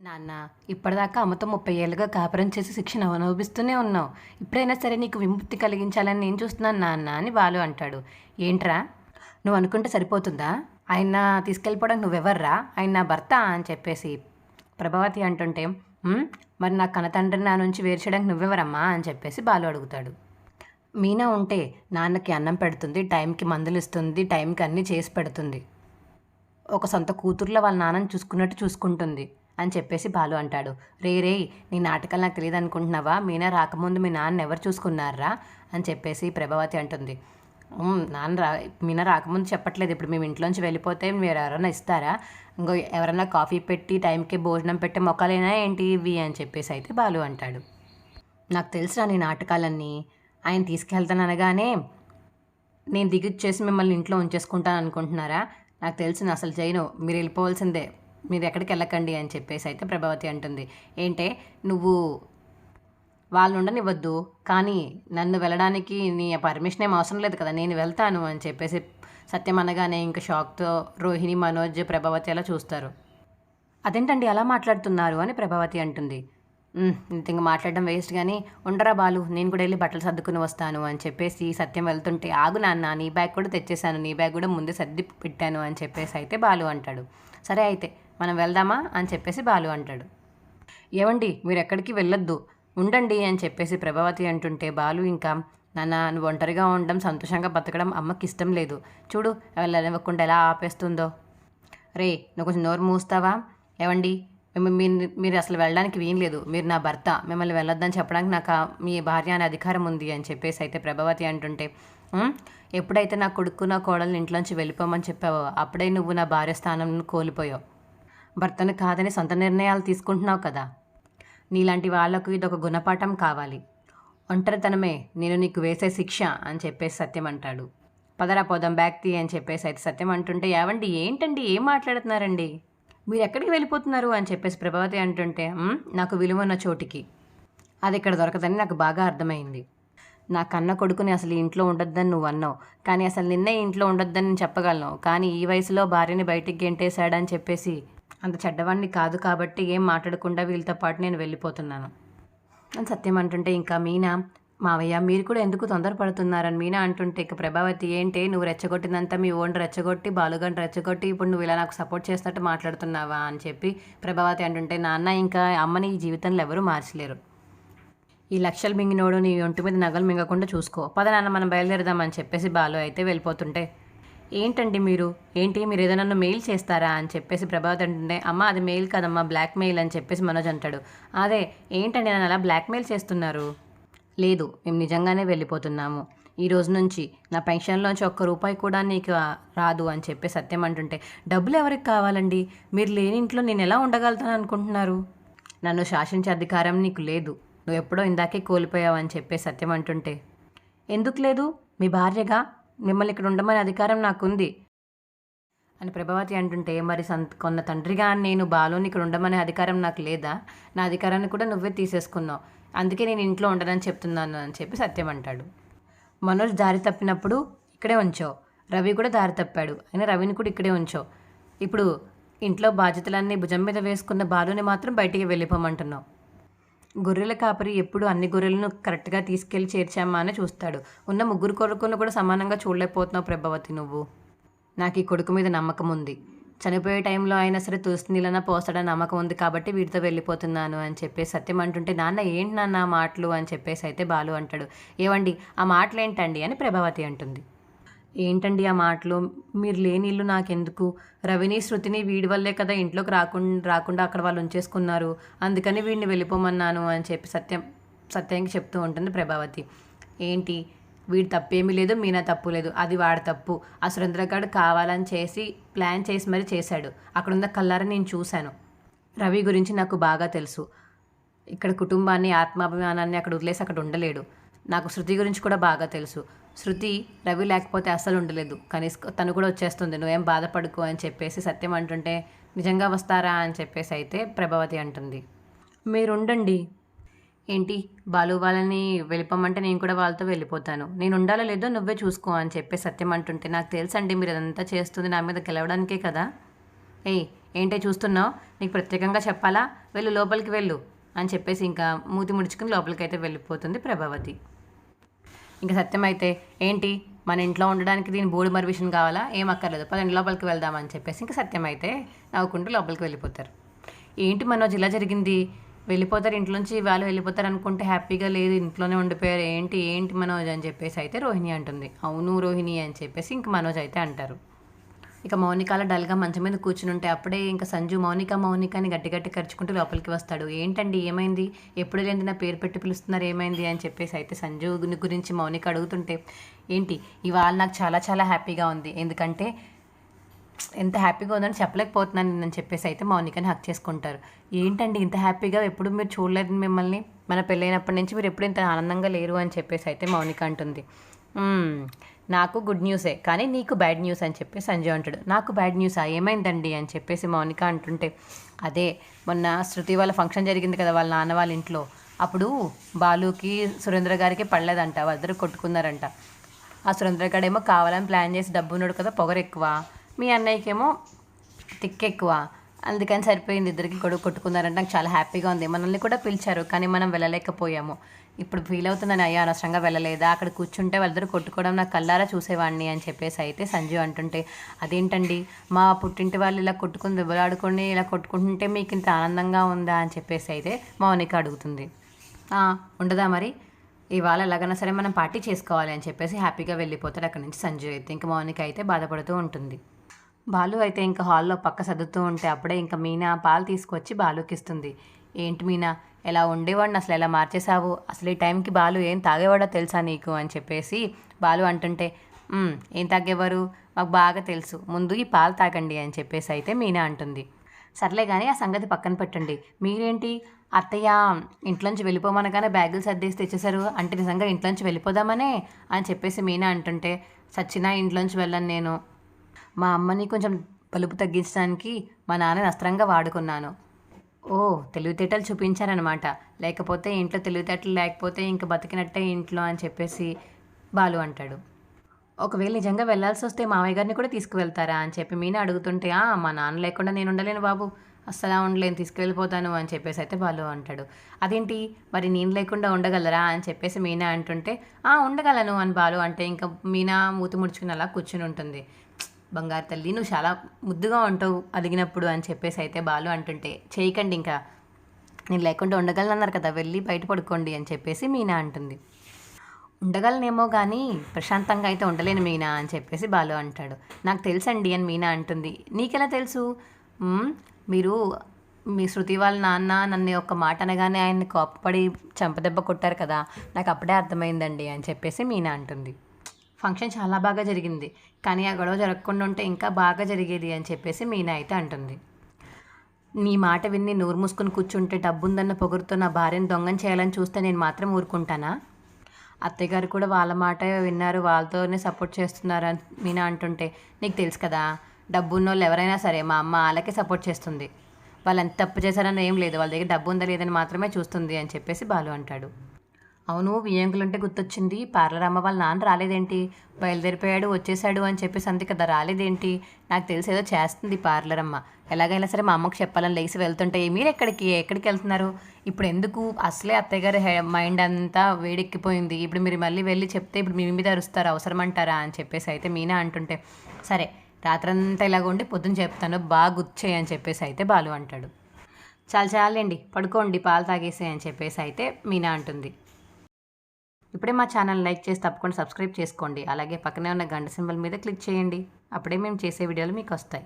నాన్న ఇప్పటిదాకా అమ్మతో ముప్పై ఏళ్ళుగా కాపురం చేసి శిక్షణ అనుభవిస్తూనే ఉన్నావు. ఇప్పుడైనా సరే నీకు విముక్తి కలిగించాలని నేను చూస్తున్నాను నాన్న అని బాలు అంటాడు. ఏంట్రా? నువ్వు అనుకుంటే సరిపోతుందా? ఆయన తీసుకెళ్ళిపోవడానికి నువ్వెవర్రా? ఆయన నా భర్త అని చెప్పేసి ప్రభావతి అంటుంటే మరి నా కనతండ్రిని నా నుంచి వేరు చేయడానికి నువ్వెవరమ్మా? అని చెప్పేసి బాలు అడుగుతాడు. మీనా ఉంటే నాన్నకి అన్నం పెడుతుంది టైంకి మందులు ఇస్తుంది టైంకి అన్నీ చేసి పెడుతుంది. ఒక సొంత కూతుర్లో వాళ్ళ నాన్నని చూసుకున్నట్టు చూసుకుంటుంది. అని చెప్పేసి బాలు అంటాడు. రే రే నీ నాటకాలు నాకు తెలియదు అనుకుంటున్నావా? మీనా రాకముందు మీ నాన్న ఎవరు చూసుకున్నారా? అని చెప్పేసి ప్రభావతి అంటుంది. నాన్న రా మీనా రాకముందు చెప్పట్లేదు. ఇప్పుడు మేము ఇంట్లోంచి వెళ్ళిపోతే మీరు ఎవరైనా ఇస్తారా? ఇంకో ఎవరైనా కాఫీ పెట్టి టైంకి భోజనం పెట్టే మొక్కలేనా ఏంటి ఇవి? అని చెప్పేసి అయితే బాలు అంటాడు. నాకు తెలుసురా నీ నాటకాలన్నీ. ఆయన తీసుకెళ్తాను అనగానే నేను దిగుచ్చేసి మిమ్మల్ని ఇంట్లో ఉంచేసుకుంటాను అనుకుంటున్నారా? నాకు తెలుసు అసలు చేయను. మీరు వెళ్ళిపోవాల్సిందే. మీరు ఎక్కడికి వెళ్ళకండి అని చెప్పేసి అయితే ప్రభావతి అంటుంది. ఏంటే నువ్వు వాళ్ళు ఉండనివ్వద్దు కానీ నన్ను వెళ్ళడానికి నీ పర్మిషన్ ఏం అవసరం లేదు కదా నేను వెళ్తాను అని చెప్పేసి సత్యం అనగానే ఇంకా షాక్తో రోహిణి మనోజ్ ప్రభావతి అలా చూస్తారు. అదేంటండి అలా మాట్లాడుతున్నారు అని ప్రభావతి అంటుంది. ఇంక మాట్లాడడం వేస్ట్ కానీ ఉండరా బాలు నేను కూడా వెళ్ళి బట్టలు సర్దుకుని వస్తాను అని చెప్పేసి సత్యం వెళ్తుంటే ఆగు నాన్న నీ బ్యాగ్ కూడా తెచ్చేసాను నీ బ్యాగ్ కూడా ముందే సర్ది పెట్టాను అని చెప్పేసి అయితే బాలు అంటాడు. సరే అయితే మనం వెళ్దామా? అని చెప్పేసి బాలు అంటాడు. ఏమండి మీరు ఎక్కడికి వెళ్ళొద్దు ఉండండి అని చెప్పేసి ప్రభావతి అంటుంటే బాలు ఇంకా నాన్న నువ్వు ఒంటరిగా ఉండడం సంతోషంగా బతకడం అమ్మకి ఇష్టం లేదు. చూడు వెళ్ళనివ్వకుండా ఎలా ఆపేస్తుందో. రే నువ్వు కొంచెం నోరు మూస్తావా? ఏవండి మీరు మీరు అసలు వెళ్ళడానికి వీలు మీరు నా భర్త. మిమ్మల్ని వెళ్ళొద్దని చెప్పడానికి నాకు మీ భార్య అనే అధికారం ఉంది అని చెప్పేసి అయితే ప్రభావతి అంటుంటే ఎప్పుడైతే నా కొడుకు నా కోడల్ని ఇంట్లోంచి వెళ్ళిపోమని చెప్పావో అప్పుడే నువ్వు నా భార్య స్థానం కోల్పోయావు. భర్తను కాదని సొంత నిర్ణయాలు తీసుకుంటున్నావు కదా. నీలాంటి వాళ్ళకు ఇది ఒక గుణపాఠం కావాలి. ఒంటరితనమే నేను నీకు వేసే శిక్ష అని చెప్పేసి సత్యం అంటాడు. పదరా పోదాం బ్యాక్ తీ అని చెప్పేసి అయితే సత్యం అంటుంటే ఏవండి ఏంటండి ఏం మాట్లాడుతున్నారండి? మీరు ఎక్కడికి వెళ్ళిపోతున్నారు అని చెప్పేసి ప్రభావతి అంటుంటే నాకు విలువన్న చోటికి. అది ఇక్కడ దొరకదని నాకు బాగా అర్థమైంది. నా కన్న కొడుకుని అసలు ఇంట్లో ఉండొద్దని నువ్వు అన్నావు. కానీ అసలు నిన్నే ఇంట్లో ఉండొద్దని నేను చెప్పగలను. కానీ ఈ వయసులో భార్యని బయటికి గెంటేశాడని చెప్పేసి అంత చెడ్డవాడిని కాదు కాబట్టి ఏం మాట్లాడకుండా వీళ్ళతో పాటు నేను వెళ్ళిపోతున్నాను. అని సత్యం అంటుంటే ఇంకా మీనా మావయ్య మీరు కూడా ఎందుకు తొందరపడుతున్నారని మీనా అంటుంటే ఇక ప్రభావతి ఏంటి నువ్వు రెచ్చగొట్టినంతా మీ ఓన్ రెచ్చగొట్టి బాలుగని రెచ్చగొట్టి ఇప్పుడు నువ్వు ఇలా నాకు సపోర్ట్ చేస్తున్నట్టు మాట్లాడుతున్నావా? అని చెప్పి ప్రభావతి అంటుంటే నాన్న ఇంకా అమ్మని ఈ జీవితంలో ఎవరూ మార్చలేరు. ఈ లక్షలు మింగినోడు నీ ఒంటి మీద నగలు మింగకుండా చూసుకో. పద నాన్న మనం బయలుదేరదామని చెప్పేసి బాలు అయితే వెళ్ళిపోతుంటే ఏంటండి మీరు? ఏంటి? మీరు ఏదైనా నన్ను మెయిల్ చేస్తారా? అని చెప్పేసి ప్రభావతి అంటుంటే అమ్మ అది మెయిల్ కదమ్మా బ్లాక్ మెయిల్ అని చెప్పేసి మనోజ్ అంటాడు. అదే ఏంటండి నన్ను అలా బ్లాక్మెయిల్ చేస్తున్నారు? లేదు మేము నిజంగానే వెళ్ళిపోతున్నాము. ఈ రోజు నుంచి నా పెన్షన్లోంచి ఒక్క రూపాయి కూడా నీకు రాదు అని చెప్పి సత్యం అంటుంటే డబ్బులు ఎవరికి కావాలండి? మీరు లేని ఇంట్లో నేను ఎలా ఉండగలుగుతాను అనుకుంటున్నారు? నన్ను శాసించే అధికారం నీకు లేదు. నువ్వు ఎప్పుడో ఇందాకే కోల్పోయావు అని చెప్పి సత్యం అంటుంటే ఎందుకు లేదు? మీ భార్యగా మిమ్మల్ని ఇక్కడ ఉండమని అధికారం నాకుంది. అని ప్రభావతి అంటుంటే మరి సంత కొన్న తండ్రిగా నేను బాలుని ఇక్కడ ఉండమనే అధికారం నాకు లేదా? నా అధికారాన్ని కూడా నువ్వే తీసేసుకున్నావు. అందుకే నేను ఇంట్లో ఉండనని చెప్తున్నాను అని చెప్పి సత్యం అంటాడు. మనోజ్ దారి తప్పినప్పుడు ఇక్కడే ఉంచావు రవి కూడా దారి తప్పాడు. అయినా రవిని కూడా ఇక్కడే ఉంచావు ఇప్పుడు ఇంట్లో బాధ్యతలన్నీ భుజం మీద వేసుకున్న బాలుని మాత్రం బయటికి వెళ్ళిపోమంటున్నావు. గొర్రెల కాపరి ఎప్పుడు అన్ని గొర్రెలను కరెక్ట్గా తీసుకెళ్ళి చేర్చామా అని చూస్తాడు. ఉన్న ముగ్గురు కొడుకులను కూడా సమానంగా చూడలేకపోతున్నావు ప్రభావతి నువ్వు. నాకు ఈ కొడుకు మీద నమ్మకం ఉంది. చనిపోయే టైంలో అయినా సరే తులసి నీళ్ళన పోస్తాడని నమ్మకం ఉంది కాబట్టి వీటితో వెళ్ళిపోతున్నాను అని చెప్పేసి సత్యం అంటుంటే నాన్న ఏంటి నాన్న ఆ మాటలు? అని చెప్పేసి అయితే బాలు అంటాడు. ఏవండి ఆ మాటలు ఏంటండి అని ప్రభావతి అంటుంది. ఏంటండి ఆ మాటలు? మీరు లేని ఇల్లు నాకెందుకు? రవిని శృతిని వీడి వల్లే కదా ఇంట్లోకి రాకుండా రాకుండా అక్కడ వాళ్ళు ఉంచేసుకున్నారు. అందుకని వీడిని వెళ్ళిపోమన్నాను అని చెప్పి సత్యం సత్యానికి చెప్తూ ఉంటుంది ప్రభావతి. ఏంటి? వీడి తప్పేమీ లేదు మీనా తప్పు లేదు అది వాడి తప్పు. ఆ సురేంద్రగాడు కావాలని చేసి ప్లాన్ చేసి మరీ చేశాడు. అక్కడ ఉన్న కల్లారా నేను చూశాను. రవి గురించి నాకు బాగా తెలుసు. ఇక్కడ కుటుంబాన్ని ఆత్మాభిమానాన్ని అక్కడ వదిలేసి అక్కడ ఉండలేడు. నాకు శృతి గురించి కూడా బాగా తెలుసు. శృతి రవి లేకపోతే అస్సలు ఉండలేదు. కనీసం తను కూడా వచ్చేస్తుంది. నువ్వేం బాధపడుకో అని చెప్పేసి సత్యం అంటుంటే నిజంగా వస్తారా? అని చెప్పేసి అయితే ప్రభావతి అంటుంది. మీరు ఉండండి ఏంటి? బాలు వాళ్ళని వెళ్ళిపోమంటే నేను కూడా వాళ్ళతో వెళ్ళిపోతాను. నేను ఉండాలో లేదో నువ్వే చూసుకో అని చెప్పి సత్యం అంటుంటే నాకు తెలుసండి మీరు అదంతా చేస్తుంది నా మీద గెలవడానికే కదా. ఏయ్ ఏంటే చూస్తున్నావు? నీకు ప్రత్యేకంగా చెప్పాలా? వెళ్ళు లోపలికి వెళ్ళు అని చెప్పేసి ఇంకా మూతి ముడుచుకుని లోపలికి అయితే వెళ్ళిపోతుంది ప్రభావతి. ఇంకా సత్యం అయితే ఏంటి? మన ఇంట్లో ఉండడానికి దీని బోర్డు మర్విషన్ కావాలా? ఏం అక్కర్లేదు. పదండి లోపలికి వెళ్దామని చెప్పేసి ఇంకా సత్యం అయితే నవ్వుకుంటూ లోపలికి వెళ్ళిపోతారు. ఏంటి మనోజ్ ఇలా జరిగింది? వెళ్ళిపోతారు ఇంట్లోంచి వాళ్ళు వెళ్ళిపోతారు అనుకుంటే హ్యాపీగా లేదు ఇంట్లోనే ఉండిపోయారు ఏంటి ఏంటి మనోజ్ అని చెప్పేసి అయితే రోహిణి అంటుంది. అవును రోహిణి అని చెప్పేసి ఇంక మనోజ్ అయితే అంటారు. ఇక మౌనికాల డల్గా మంచం మీద కూర్చుని ఉంటే అప్పుడే ఇంకా సంజు మౌనిక మౌనిక అని గట్టి గట్టి ఖర్చుకుంటూ లోపలికి వస్తాడు. ఏంటండి ఏమైంది? ఎప్పుడు లేని నా పేరు పెట్టి పిలుస్తున్నారు ఏమైంది? అని చెప్పేసి అయితే సంజు గురించి మౌనిక అడుగుతుంటే ఏంటి ఇవాళ నాకు చాలా చాలా హ్యాపీగా ఉంది. ఎందుకంటే ఎంత హ్యాపీగా ఉందని చెప్పలేకపోతున్నాను నేను చెప్పేసి అయితే మౌనికని హక్ చేసుకుంటారు. ఏంటండి ఇంత హ్యాపీగా ఎప్పుడు మీరు చూడలేదు మిమ్మల్ని? మన పెళ్ళైనప్పటి నుంచి మీరు ఎప్పుడు ఇంత ఆనందంగా లేరు అని చెప్పేసి అయితే మౌనిక అంటుంది. నాకు గుడ్ న్యూసే కానీ నీకు బ్యాడ్ న్యూస్ అని చెప్పి సంజయ్ అంటాడు. నాకు బ్యాడ్ న్యూసా ఏమైందండి అని చెప్పేసి మౌనిక అంటుంటే అదే మొన్న శృతి వాళ్ళ ఫంక్షన్ జరిగింది కదా వాళ్ళ నాన్న వాళ్ళ ఇంట్లో. అప్పుడు బాలుకి సురేంద్ర గారికి పడలేదంట వాళ్ళిద్దరు కొట్టుకున్నారంట. ఆ సురేంద్ర గారు ఏమో కావాలని ప్లాన్ చేసి డబ్బు ఉన్నాడు కదా పొగరు ఎక్కువ మీ అన్నయ్యకేమో తిక్కెక్కువ అందుకని సరిపోయింది ఇద్దరికి గొడవ కొట్టుకున్నారంటే నాకు చాలా హ్యాపీగా ఉంది. మనల్ని కూడా పిలిచారు కానీ మనం వెళ్ళలేకపోయాము. ఇప్పుడు ఫీల్ అవుతుందని అయ్యా అనవసరంగా వెళ్ళలేదా? అక్కడ కూర్చుంటే వాళ్ళిద్దరు కొట్టుకోవడం నాకు కల్లారా చూసేవాడిని అని చెప్పేసి అయితే సంజీవ్ అంటుంటే అదేంటండి? మా పుట్టింటి వాళ్ళు ఇలా కొట్టుకుని దెబ్బలాడుకొని ఇలా కొట్టుకుంటుంటే మీకు ఇంత ఆనందంగా ఉందా? అని చెప్పేసి అయితే మౌనిక అడుగుతుంది. ఉండదా మరి? ఇవాళ ఎలాగైనా సరే మనం పార్టీ చేసుకోవాలి అని చెప్పేసి హ్యాపీగా వెళ్ళిపోతాడు అక్కడి నుంచి సంజయ్ అయితే. ఇంకా మౌనిక అయితే బాధపడుతూ ఉంటుంది. బాలు అయితే ఇంకా హాల్లో పక్క సర్దుతూ ఉంటే అప్పుడే ఇంకా మీనా పాలు తీసుకొచ్చి బాలుకి ఇస్తుంది ఏంటి మీనా ఎలా ఉండేవాడిని? అసలు ఎలా మార్చేశావు? అసలు ఈ టైంకి బాలు ఏం తాగేవాడో తెలుసా నీకు? అని చెప్పేసి బాలు అంటుంటే ఏం తాగేవారు? మాకు బాగా తెలుసు. ముందు ఈ పాలు తాగండి అని చెప్పేసి అయితే మీనా అంటుంది. సర్లే కానీ ఆ సంగతి పక్కన పెట్టండి. మీరేంటి? అత్తయ్య ఇంట్లోంచి వెళ్ళిపోమనగానే బ్యాగులు సర్దేసి తెచ్చేశారు. అంటే నిజంగా ఇంట్లోంచి వెళ్ళిపోదామనే? అని చెప్పేసి మీనా అంటుంటే సచ్చినా ఇంట్లోంచి వెళ్ళను నేను. మా అమ్మని కొంచెం పలుపు తగ్గించడానికి మా నాన్నని అస్త్రంగా వాడుకున్నాను. ఓ తెలివితేటలు చూపించారనమాట లేకపోతే ఇంట్లో తెలివితేటలు లేకపోతే ఇంక బతికినట్టే ఇంట్లో అని చెప్పేసి బాలు అంటాడు. ఒకవేళ నిజంగా వెళ్ళాల్సి వస్తే మామయ్య గారిని కూడా తీసుకువెళ్తారా అని చెప్పి మీనా అడుగుతుంటే "ఆ, మా నాన్న లేకుండా నేను ఉండలేను బాబు. అస్సలా ఉండలేను. తీసుకువెళ్ళిపోతాను అని చెప్పేసి అయితే బాలు అంటాడు. అదేంటి? మరి నేను లేకుండా ఉండగలరా? అని చెప్పేసి మీనా అంటుంటే "ఆ, ఉండగలను అని బాలు అంటే ఇంకా మీనా మూతి ముడుచుకుని అలా కూర్చుని ఉంటుంది. బంగారు తల్లి నువ్వు చాలా ముద్దుగా ఉంటావు అడిగినప్పుడు అని చెప్పేసి అయితే బాలు అంటుంటే చేయకండి ఇంకా. నేను లేకుండా ఉండగలనన్నారు కదా వెళ్ళి బయట పడుకోండి అని చెప్పేసి మీనా అంటుంది. ఉండగలనేమో కానీ ప్రశాంతంగా అయితే ఉండలేను మీనా అని చెప్పేసి బాలు అంటాడు. నాకు తెలుసండి అని మీనా అంటుంది. నీకెలా తెలుసు? మీరు మీ శృతి వాళ్ళ నాన్న నన్ను ఒక మాట అనగానే ఆయన్ని కోప్పడి చంపదెబ్బ కొట్టారు కదా నాకు అప్పుడే అర్థమైందండి అని చెప్పేసి మీనా అంటుంది. ఫంక్షన్ చాలా బాగా జరిగింది. కానీ ఆ గొడవ జరగకుండా ఉంటే ఇంకా బాగా జరిగేది అని చెప్పేసి మీనా అయితే అంటుంది. నీ మాట విని నోరు మూసుకొని కూర్చుంటే డబ్బుందన్న పొగురుతో నా భార్యను దొంగం చేయాలని చూస్తే నేను మాత్రం ఊరుకుంటానా? అత్తయ్యగారు కూడా వాళ్ళ మాట విన్నారు వాళ్ళతోనే సపోర్ట్ చేస్తున్నారు అని మీనా అంటుంటే నీకు తెలుసు కదా డబ్బు ఎవరైనా సరే మా అమ్మ వాళ్ళకే సపోర్ట్ చేస్తుంది. వాళ్ళు ఎంత తప్పు చేశారని ఏం లేదు వాళ్ళ దగ్గర డబ్బు ఉందా లేదని మాత్రమే చూస్తుంది అని చెప్పేసి బాలు అంటాడు. అవును వియ్యంకులు గుర్తొచ్చింది. పార్లర్ అమ్మ వాళ్ళ నాన్న రాలేదేంటి? బయలుదేరిపోయాడు వచ్చేసాడు అని చెప్పేసి అంది కదా రాలేదేంటి? నాకు తెలిసి ఏదో చేస్తుంది పార్లర్ అమ్మ. ఎలాగైనా సరే మా అమ్మకు చెప్పాలని లేచి వెళ్తుంటే మీరు ఎక్కడికి? ఎక్కడికి వెళ్తున్నారు? ఇప్పుడు ఎందుకు? అసలే అత్తయ్య గారి మైండ్ అంతా వేడెక్కిపోయింది. ఇప్పుడు మీరు మళ్ళీ వెళ్ళి చెప్తే ఇప్పుడు మీ మీద అరుస్తారు అవసరమంటారా? అని చెప్పేసి అయితే మీనా అంటుంటే సరే రాత్రంతా ఇలాగ ఉండి పొద్దున్న చెప్తాను బాగా గుర్చేయి అని చెప్పేసి అయితే బాలు అంటాడు. చాలు చాలండి పడుకోండి పాలు తాగేసి అని చెప్పేసి అయితే మీనా అంటుంది. ఇప్పుడే మా ఛానల్ లైక్ చేసి తప్పకుండా సబ్స్క్రైబ్ చేసుకోండి. అలాగే పక్కనే ఉన్న గంట సింబల్ మీద క్లిక్ చేయండి. అప్పుడే మేము చేసే వీడియోలు మీకు వస్తాయి.